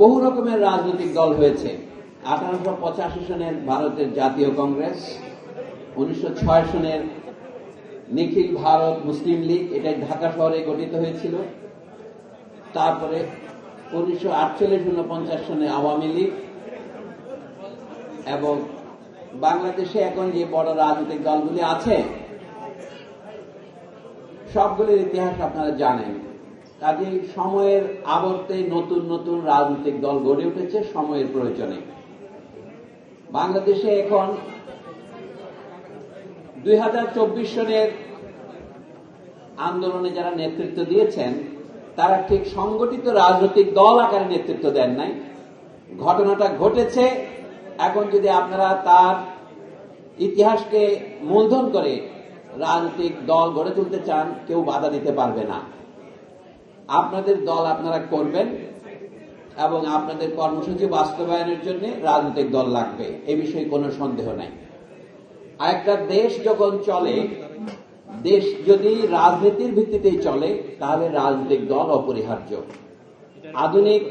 বহু রকমের রাজনৈতিক দল হয়েছে। আঠারোশো পঁচাশি সনের ভারতের জাতীয় কংগ্রেস, উনিশশো ছয় সনের নিখিল ভারত মুসলিম লীগ এটা ঢাকা শহরে গঠিত হয়েছিল। তারপরে উনিশশো আটচল্লিশ উনপঞ্চাশ সনে আওয়ামী লীগ এবং বাংলাদেশে এখন যে বড় রাজনৈতিক দলগুলি আছে, সবগুলির ইতিহাস আপনারা জানেন। কাজে সময়ের আবর্তে নতুন নতুন রাজনৈতিক দল গড়ে উঠেছে, সময়ের প্রয়োজনে। বাংলাদেশে এখন দুই সনের আন্দোলনে যারা নেতৃত্ব দিয়েছেন, তারা ঠিক সংগঠিত রাজনৈতিক দল আকারে নেতৃত্ব দেন নাই। ঘটনাটা ঘটেছে। এখন যদি আপনারা তার ইতিহাসকে মূলধন করে রাজনৈতিক দল গড়ে তুলতে চান, কেউ বাধা দিতে পারবে না। আপনাদের দল আপনারা করবেন এবং আপনাদের কর্মসূচি বাস্তবায়নের জন্য রাজনৈতিক দল লাগবে। এ বিষয়ে কোনো সন্দেহ নাই। আরেকটা দেশ যখন চলে, দেশ যদি রাজনীতির ভিত্তিতেই চলে, তাহলে রাজনৈতিক দল অপরিহার্য। আধুনিক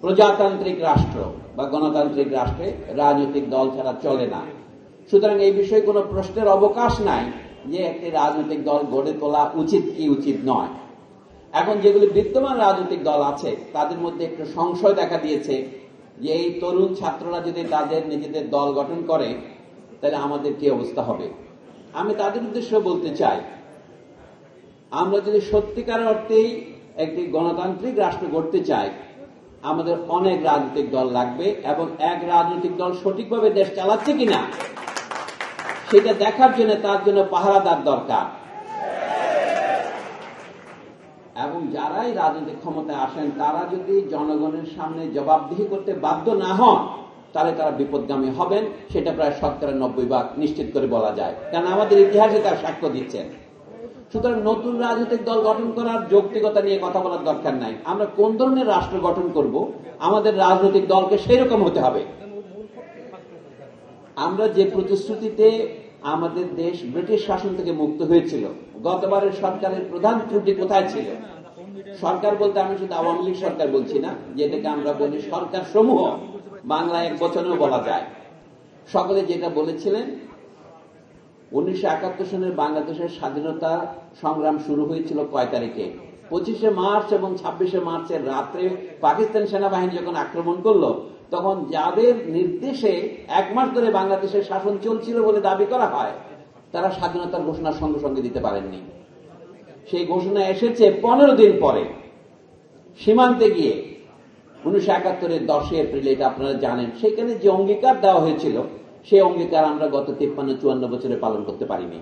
প্রজাতান্ত্রিক রাষ্ট্র বা গণতান্ত্রিক রাষ্ট্রে রাজনৈতিক দল ছাড়া চলে না। সুতরাং এই বিষয়ে কোনো প্রশ্নের অবকাশ নাই যে একটি রাজনৈতিক দল গড়ে তোলা উচিত কি উচিত নয়। এখন যেগুলি বিদ্যমান রাজনৈতিক দল আছে, তাদের মধ্যে একটু সংশয় দেখা দিয়েছে যে এই তরুণ ছাত্ররা যদি তাদের নিজেদের দল গঠন করে, তাহলে আমাদের কি অবস্থা হবে? আমি তাদের উদ্দেশ্যে বলতে চাই, আমরা যদি সত্যিকার অর্থেই একটি গণতান্ত্রিক রাষ্ট্র গড়তে চাই, আমাদের অনেক রাজনৈতিক দল লাগবে এবং এক রাজনৈতিক দল সঠিকভাবে দেশ চালাচ্ছে কিনা, সেটা দেখার জন্য তার জন্য পাহারাদার দরকার। এবং যারাই রাজনৈতিক ক্ষমতায় আসেন, তারা যদি জনগণের সামনে জবাবদিহি করতে বাধ্য না হন, তাহলে তারা বিপদগামী হবেন। সেটা প্রায় শতকরা নব্বই ভাগ নিশ্চিত করে বলা যায়। কারণ আমাদের ইতিহাসে তার সাক্ষ্য দিচ্ছেন সুতরাং নতুন রাজনৈতিক দল গঠন করার যৌক্তিকতা নিয়ে কথা বলার দরকার নাই। আমরা কোন ধরনের রাষ্ট্র গঠন করব? আমাদের রাজনৈতিক দলকে সেই রকম হতে হবে। আমরা যে প্রতিশ্রুতিতে আমাদের দেশ ব্রিটিশ শাসন থেকে মুক্ত হয়েছিল। গতবারের সরকারের প্রধান ত্রুটি কোথায় ছিল? সরকার বলতে আমি শুধু আওয়ামী লীগ সরকার বলছি না, যেটাকে আমরা বলি সরকার সমূহ। বাংলা এক বছরেও বলা যায়। সকলে যেটা বলেছিলেন, উনিশশো একাত্তর সনের বাংলাদেশের স্বাধীনতা সংগ্রাম শুরু হয়েছিল কয় তারিখে? পঁচিশে মার্চ এবং ছাব্বিশে মার্চের রাত্রে পাকিস্তান সেনাবাহিনী যখন আক্রমণ করল তখন যাদের নির্দেশে এক মাস ধরে বাংলাদেশের শাসন চলছিল বলে দাবি করা হয়, তারা স্বাধীনতার ঘোষণার সঙ্গে সঙ্গে দিতে পারেননি। সেই ঘোষণা এসেছে পনেরো দিন পরে, সীমান্তে গিয়ে। উনিশশো একাত্তরের দশই এপ্রিল, এটা আপনারা জানেন, সেখানে যে অঙ্গীকার দেওয়া হয়েছিল, সেই অঙ্গীকার আমরা গত তিপ্পান্ন চুয়ান্ন বছরে পালন করতে পারিনি।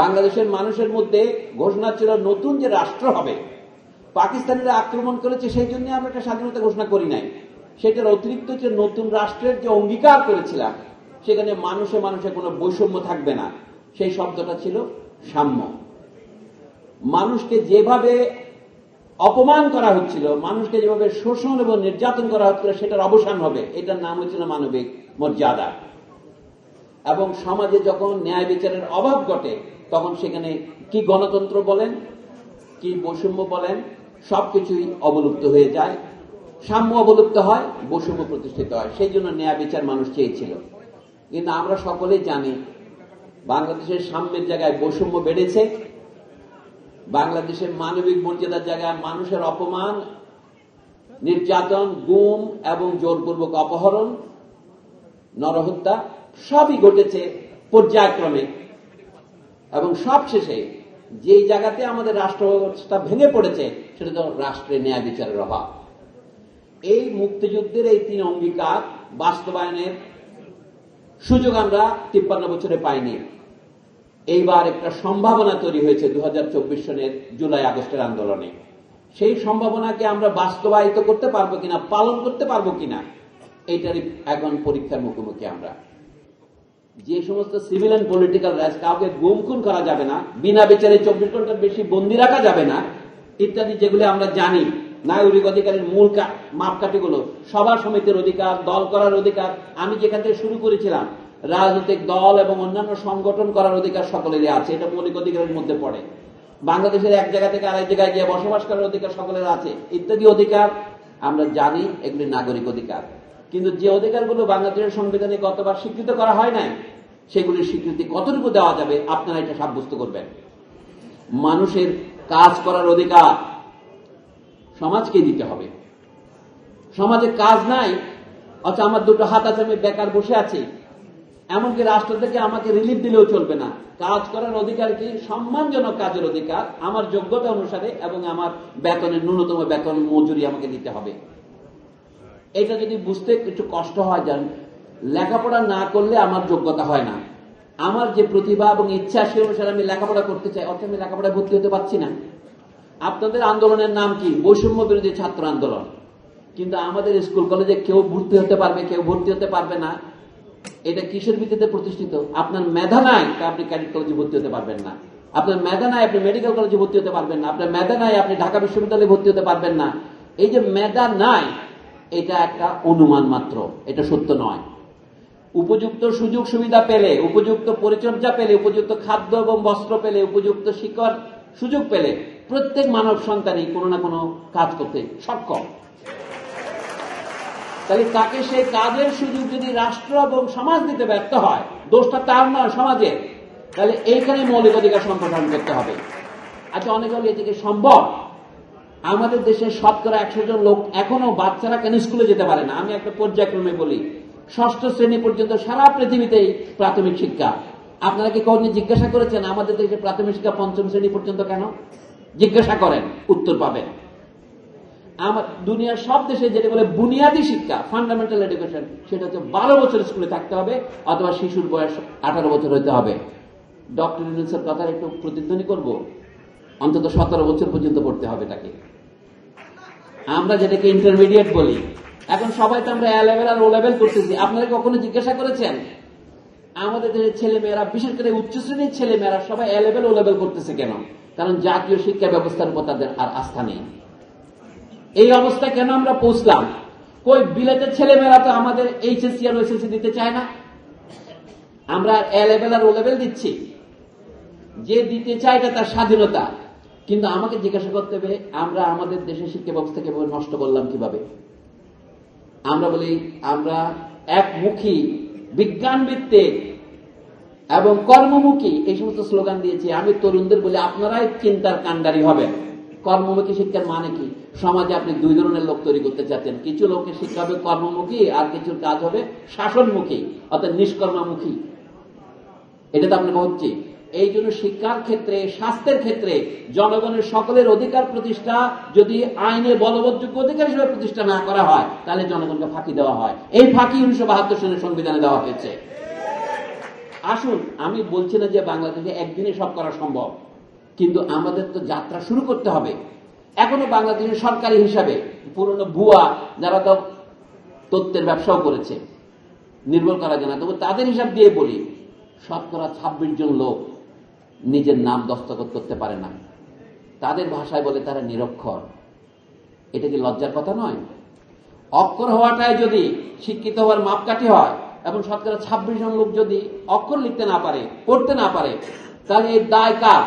বাংলাদেশের মানুষের মধ্যে ঘোষণা ছিল নতুন যে রাষ্ট্র হবে, পাকিস্তানিরা আক্রমণ করেছে, সেই জন্য আমরা একটা স্বাধীনতা ঘোষণা করি নাই। সেটার অতিরিক্ত যে নতুন রাষ্ট্রের যে অঙ্গীকার করেছিলাম, সেখানে মানুষে মানুষে কোনো বৈষম্য থাকবে না। সেই শব্দটা ছিল সাম্য। মানুষকে যেভাবে অপমান করা হচ্ছিল, মানুষকে যেভাবে শোষণ এবং নির্যাতন করা হচ্ছিল, সেটার অবসান হবে। এটার নাম হচ্ছিল মানবিক মর্যাদা। এবং সমাজে যখন ন্যায় বিচারের অভাব ঘটে, তখন সেখানে কি গণতন্ত্র বলেন, কি বৈষম্য বলেন, সবকিছুই অবলুপ্ত হয়ে যায়। সাম্য অবলুপ্ত হয়, বৈষম্য প্রতিষ্ঠিত হয়। সেই জন্য ন্যায় বিচার মানুষ চেয়েছিল। কিন্তু আমরা সকলেই জানি, বাংলাদেশের সাম্যের জায়গায় বৈষম্য বেড়েছে। বাংলাদেশের মানবিক মর্যাদার জায়গায় মানুষের অপমান, নির্যাতন, গুম এবং জোরপূর্বক অপহরণ, নরহত্যা সবই ঘটেছে পর্যায়ক্রমে। এবং সবশেষে যে জায়গাতে আমাদের রাষ্ট্র ব্যবস্থা ভেঙে পড়েছে, সেটা তো রাষ্ট্রের ন্যায় বিচারের অভাব। এই মুক্তিযুদ্ধের এই তিন অঙ্গীকার বাস্তবায়নের সুযোগ আমরা তিপ্পান্ন বছরে পাইনি। এইবার একটা সম্ভাবনা তৈরি হয়েছে দু সনের জুলাই আগস্টের আন্দোলনে। সেই সম্ভাবনাকে আমরা বাস্তবায়িত করতে পারব কিনা, পালন করতে পারব কিনা, এইটারই এখন পরীক্ষার মুখোমুখি আমরা। যে সমস্ত সিভিল অ্যান্ড পলিটিক্যাল রাইটস কাউকে গুম খুন করা যাবে না, বিনা বিচারে চব্বিশ ঘণ্টার বেশি বন্দি রাখা যাবে না, ইত্যাদি যেগুলি আমরা জানি নাগরিক অধিকারের মূল মাপকাঠিগুলো সভা সমিতির অধিকার, দল করার অধিকার। আমি যেখান থেকে শুরু করেছিলাম, রাজনৈতিক দল এবং অন্যান্য সংগঠন করার অধিকার সকলেরই আছে। এটা মৌলিক অধিকারের মধ্যে পড়ে। বাংলাদেশের এক জায়গা থেকে আরেক জায়গায় গিয়ে বসবাস করার অধিকার সকলের আছে। ইত্যাদি অধিকার আমরা জানি, এগুলি নাগরিক অধিকার। কিন্তু যে অধিকারগুলো বাংলাদেশের সংবিধানে গতবার স্বীকৃত করা হয় নাই, সেগুলির স্বীকৃতি কতটুকু দেওয়া যাবে, আপনারা এটা সাব্যস্ত করবেন। মানুষের কাজ করার অধিকার সমাজকে দিতে হবে। সমাজে কাজ নাই, অথচ আমার দুটো হাত আছে, আমি বেকার বসে আছি। এমনকি রাষ্ট্র থেকে আমাকে রিলিফ দিলেও চলবে না। কাজ করার অধিকার কি? সম্মানজনক কাজের অধিকার। আমার যোগ্যতা অনুসারে এবং আমার বেতনের ন্যূনতম বেতন মজুরি আমাকে দিতে হবে। এটা যদি বুঝতে একটু কষ্ট হয়, যান। লেখাপড়া না করলে আমার যোগ্যতা হয় না। আমার যে প্রতিভা এবং ইচ্ছা সে অনুসারে আমি লেখাপড়া করতে চাই অর্থাৎ আমি লেখাপড়ায় ভর্তি হতে পারছি না। আপনাদের আন্দোলনের নাম কি? বৈষম্য বিরোধী ছাত্র আন্দোলন। কিন্তু আমাদের স্কুল কলেজে কেউ ভর্তি হতে পারবে, কেউ ভর্তি হতে পারবে না। এটা কিসের ভিত্তিতে প্রতিষ্ঠিত? আপনার মেধা নাই, তা আপনি ক্যাডেট কলেজে ভর্তি হতে পারবেন না। আপনার মেধা নাই, আপনি মেডিকেল কলেজে ভর্তি হতে পারবেন না। আপনার মেধা নাই, আপনি ঢাকা বিশ্ববিদ্যালয়ে ভর্তি হতে পারবেন না। এই যে মেধা নাই, এটা একটা অনুমান মাত্র। এটা সত্য নয়। উপযুক্ত সুযোগ সুবিধা পেলে, উপযুক্ত পরিচর্যা পেলে, উপযুক্ত খাদ্য এবং বস্ত্র পেলে, উপযুক্ত শিক্ষার সুযোগ পেলে প্রত্যেক মানব সন্তানই কোনো না কোনো কাজ করতে সক্ষম। তাহলে তাকে সেই কাজের সুযোগ যদি রাষ্ট্র এবং সমাজ দিতে ব্যর্থ হয়, দোষটা তার নয়, সমাজের। তাহলে এইখানে মৌলিক অধিকার সম্প্রসারণ করতে হবে। আচ্ছা অনেক হলে এদিকে সম্ভব? আমাদের দেশে শতকরা একশো জন লোক এখনও বাচ্চারা কেন স্কুলে যেতে পারে না? আমি একটা পর্যায়ক্রমে বলি, ষষ্ঠ শ্রেণি পর্যন্ত সারা পৃথিবীতেই প্রাথমিক শিক্ষা। আপনারা কি কখনো জিজ্ঞাসা করেছেন, আমাদের দেশে প্রাথমিক শিক্ষা পঞ্চম শ্রেণি পর্যন্ত কেন? জিজ্ঞাসা করেন, উত্তর পাবেন। আমার দুনিয়ার সব দেশে যেটা বলে বুনিয়াদী শিক্ষা ফান্ডামেন্টাল এডুকেশন সেটা হচ্ছে বারো বছর স্কুলে থাকতে হবে, অথবা শিশুর বয়স আঠারো বছর হইতে হবে। ডক্টর ইউনুসের কথার একটু প্রতিধ্বনি করব? অন্তত সতেরো বছর পর্যন্ত পড়তে হবে তাকে। আমরা যেটাকে ইন্টারমিডিয়েট বলি। এখন সবাই তো আমরা এ লেভেল আর ও লেভেল করতেছি, আপনারা কখনো জিজ্ঞাসা করেছেন? আমাদের দেশের ছেলে মেয়েরা বিশেষ করে উচ্চ শ্রেণির ছেলে মেয়েরা সবাই এ লেভেল ও লেভেল করতেছে কেন? কারণ জাতীয় শিক্ষা ব্যবস্থার উপর তাদের আর আস্থা নেই। এই অবস্থায় কেন আমরা পৌঁছলাম? কই বিলেতের ছেলেমেয়েরা তো আমাদের এইচএসসি আর ওএসএসসি দিতে চায় না। আমরা এ লেভেল আর ও লেভেল দিচ্ছি। যে দিতে চায় এটা তার স্বাধীনতা। কিন্তু আমাকে জিজ্ঞাসা করতে হবে, আমরা আমাদের দেশের শিক্ষা ব্যবস্থাকে নষ্ট করলাম কীভাবে? আমরা বলি, আমরা একমুখী বিজ্ঞান ভিত্তিক এবং কর্মমুখী, এই সমস্ত স্লোগান দিয়েছি। আমি তরুণদের বলি, আপনারাই চিন্তার কাণ্ডারি হবেন। কর্মমুখী শিক্ষার মানে কি? সমাজে আপনি দুই ধরনের লোক তৈরি করতে চাচ্ছেন। কিছু লোকের শিক্ষা হবে কর্মমুখী, আর কিছুর কাজ হবে শাসনমুখী, অর্থাৎ নিষ্কর্মামুখী। এটা তো আপনাকে হচ্ছে। এই জন্য শিক্ষার ক্ষেত্রে, স্বাস্থ্যের ক্ষেত্রে, জনগণের সকলের অধিকার প্রতিষ্ঠা যদি আইনে বলবৎযোগ্য অধিকার হিসেবে প্রতিষ্ঠা না করা হয়, তাহলে জনগণকে ফাঁকি দেওয়া হয়। এই ফাঁকি উনিশশো বাহাত্তর সনের সংবিধানে দেওয়া হয়েছে। আসুন, আমি বলছি না যে বাংলাদেশে একদিনে সব করা সম্ভব, কিন্তু আমাদের তো যাত্রা শুরু করতে হবে। এখনও বাংলাদেশের সরকারি হিসাবে পুরনো ভুয়া যারা তো তথ্যের ব্যবসাও করেছে, নির্ভর করা যায় না। তবু তাদের হিসাব দিয়ে বলি, শতকরা ছাব্বিশ জন লোক নিজের নাম দস্তখত করতে পারে না। তাদের ভাষায় বলে তারা নিরক্ষর। এটা কি লজ্জার কথা নয়? অক্ষর হওয়াটাই যদি শিক্ষিত হওয়ার মাপকাঠি হয় এবং শতকরা ছাব্বিশ জন লোক যদি অক্ষর লিখতে না পারে, পড়তে না পারে, তাহলে এই দায় কার?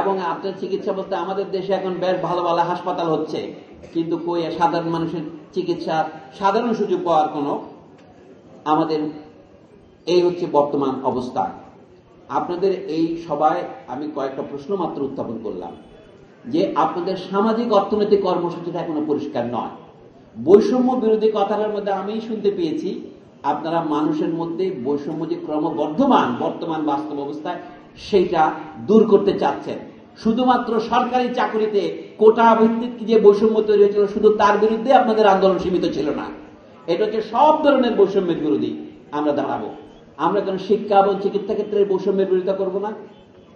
এবং আপনার চিকিৎসা বলতে আমাদের দেশে এখন বেশ ভালো ভালো হাসপাতাল হচ্ছে, কিন্তু কই সাধারণ মানুষের চিকিৎসা, সাধারণ সুযোগ পাওয়ার কোনো আমাদের এই হচ্ছে বর্তমান অবস্থা। আপনাদের এই সবাই আমি কয়েকটা প্রশ্ন মাত্র উত্থাপন করলাম, যে আপনাদের সামাজিক অর্থনৈতিক কর্মসূচিটা এখনও পরিষ্কার নয়। বৈষম্য বিরোধী কথাটার মধ্যে আমি শুনতে পেয়েছি। আপনারা মানুষের মধ্যে বৈষম্য যে ক্রমবর্ধমান, বর্তমান বাস্তব অবস্থায়, সেইটা দূর করতে চাচ্ছেন। শুধুমাত্র সরকারি চাকরিতে কোটা ভিত্তিক যে বৈষম্য তৈরি হয়েছিল, শুধু তার বিরুদ্ধে আপনাদের আন্দোলন সীমিত ছিল না। এটা হচ্ছে সব ধরনের বৈষম্যের বিরোধী আমরা দাঁড়াবো। আমরা কেন শিক্ষা এবং চিকিৎসা ক্ষেত্রে বৈষম্যের বিরোধিতা করব না,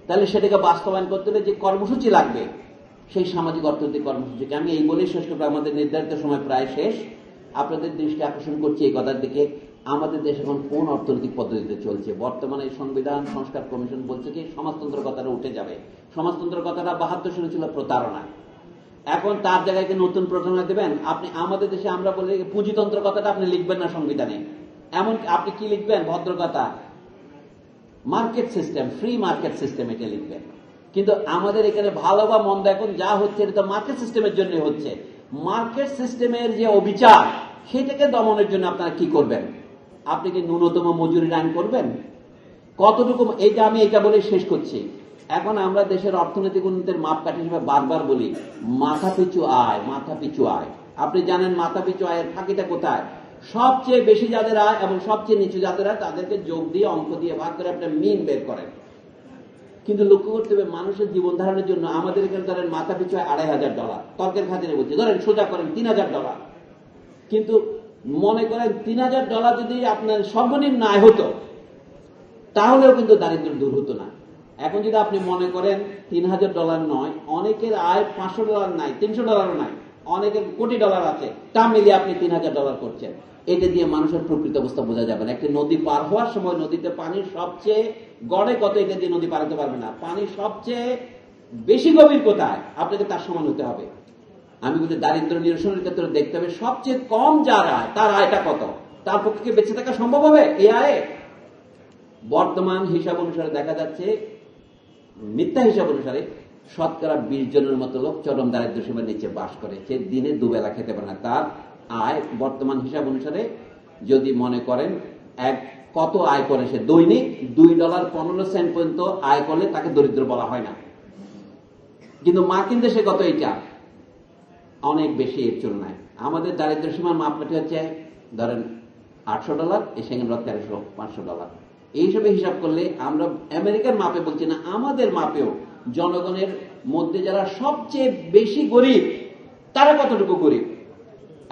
তাহলে সেটাকে বাস্তবায়ন করতে হলে যে কর্মসূচি লাগবে সেই সামাজিক অর্থনৈতিক কর্মসূচিকে। আমি এই বলেই শেষ করব, আমাদের নির্ধারিত সময় প্রায় শেষ। আপনাদের দৃষ্টি আকর্ষণ করছি এই কথার দিকে। আমাদের দেশ এখন কোন অর্থনৈতিক পদ্ধতিতে চলছে? বর্তমানে সংবিধান, সংস্কার কমিশন বলছে কি সমাজতন্ত্র কথাটা উঠে যাবে। সমাজতন্ত্র কথাটা বাহাত্তর শুরু ছিল প্রতারণা। এখন তার জায়গায় নতুন প্রতারণা দেবেন? আপনি আমাদের দেশে আমরা বলি পুঁজিতন্ত্র কথাটা আপনি লিখবেন না সংবিধানে। এমন আপনি কি লিখবেন? ভদ্র কথা market system, free market system এটা লিখবেন। কিন্তু আমাদের এখানে ভালো বা মন্দ, এখন যা হচ্ছে এটা তো মার্কেট সিস্টেমের জন্য হচ্ছে। মার্কেট সিস্টেমের যে অবিচার, সেটাকে দমনের জন্য আপনারা কি করবেন? আপনি কি ন্যূনতম মজুরি আইন করবেন? কতটুকু, এইটা আমি এটা বলে শেষ করছি। এখন আমরা দেশের অর্থনৈতিক উন্নতির মাপকাঠি হিসেবে বারবার বলি, মাথা পিছু আয়, মাথা পিছু আয়। আপনি জানেন মাথা পিছু আয়ের ফাঁকিটা কোথায়? সবচেয়ে বেশি যাদের আয় এবং সবচেয়ে নিচু যাদের আয়, তাদেরকে যোগ দিয়ে, অঙ্ক দিয়ে ভাগ করে একটা মিন বের করেন। কিন্তু লক্ষ্য করতে হবে মানুষের জীবন ধারণের জন্য আমাদের এখানে ধরেন মাথা পিছু আড়াই হাজার ডলার। তর্কের খাতিরে বলছি। ধরেন সোজা করেন, তিন হাজার ডলার। কিন্তু মনে করেন তিন হাজার ডলার যদি আপনার সর্বনিম্ন আয় হতো, তাহলেও কিন্তু দারিদ্র দূর হতো না। এখন যদি আপনি মনে করেন তিন হাজার ডলার নয়, অনেকের আয় পাঁচশো ডলার নাই, তিনশো ডলারও নাই। অনেকের কোটি ডলার আছে তা মিলিয়ে আপনি তিন হাজার ডলার করছেন। এটা দিয়ে মানুষের প্রকৃত অবস্থা বোঝা যাবে না। একটি নদী পার হওয়ার সময় নদীতে পানির সবচেয়ে গড়ে কত, এটা দিয়ে নদী পার হতে পারবে না। পানি সবচেয়ে বেশি গভীর কোথায়? আপনাকে তার সমান হতে হবে। আমি বলি দারিদ্র নিরসনের ক্ষেত্রে দেখতে হবে, সবচেয়ে কম যার আয় তার আয়টা কত? তার পক্ষে বেঁচে থাকা সম্ভব হবে? এ আয়ে? বর্তমান হিসাব অনুসারে দেখা যাচ্ছে, মিথ্যা হিসাব অনুসারে শতকরা বিশ জনের মতো লোক চরম দারিদ্র সীমার নিচে বাস করে। সে দিনে দুবেলা খেতে পারে না। তার আয় বর্তমান হিসাব অনুসারে যদি মনে করেন, এক কত আয় করে সে? দৈনিক দুই ডলার পনেরো সেন্ট পর্যন্ত আয় করলে তাকে দরিদ্র বলা হয় না। কিন্তু মার্কিন দেশে কত এটা অনেক বেশি এর তুলনায়। আমাদের দারিদ্র সীমার মাপকাঠি হচ্ছে, ধরেন, আটশো ডলার সেকেন্ড তেরোশো, পাঁচশো ডলার। এই হিসাবে হিসাব করলে আমরা আমেরিকার মাপে বলছি না, আমাদের মাপেও জনগণের মধ্যে যারা সবচেয়ে বেশি গরিব, তারা কতটুকু গরিব?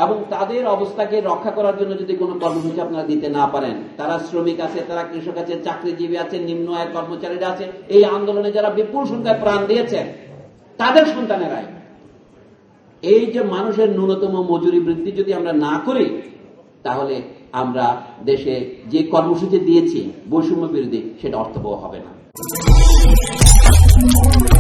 এবং তাদের অবস্থাকে রক্ষা করার জন্য যদি কোনো কর্মসূচি আপনারা দিতে না পারেন, তারা শ্রমিক আছে, তারা কৃষক আছে, চাকরিজীবী আছে, নিম্ন আয়ের কর্মচারীরা আছে, এই আন্দোলনে যারা বিপুল সংখ্যায় প্রাণ দিয়েছেন তাদের সন্তানেরাই। এই যে মানুষের ন্যূনতম মজুরি বৃদ্ধি যদি আমরা না করি, তাহলে আমরা দেশে যে কর্মসূচি দিয়েছি, বৈষম্য বিরোধী, সেটা অর্থবহ হবে না। Thank you.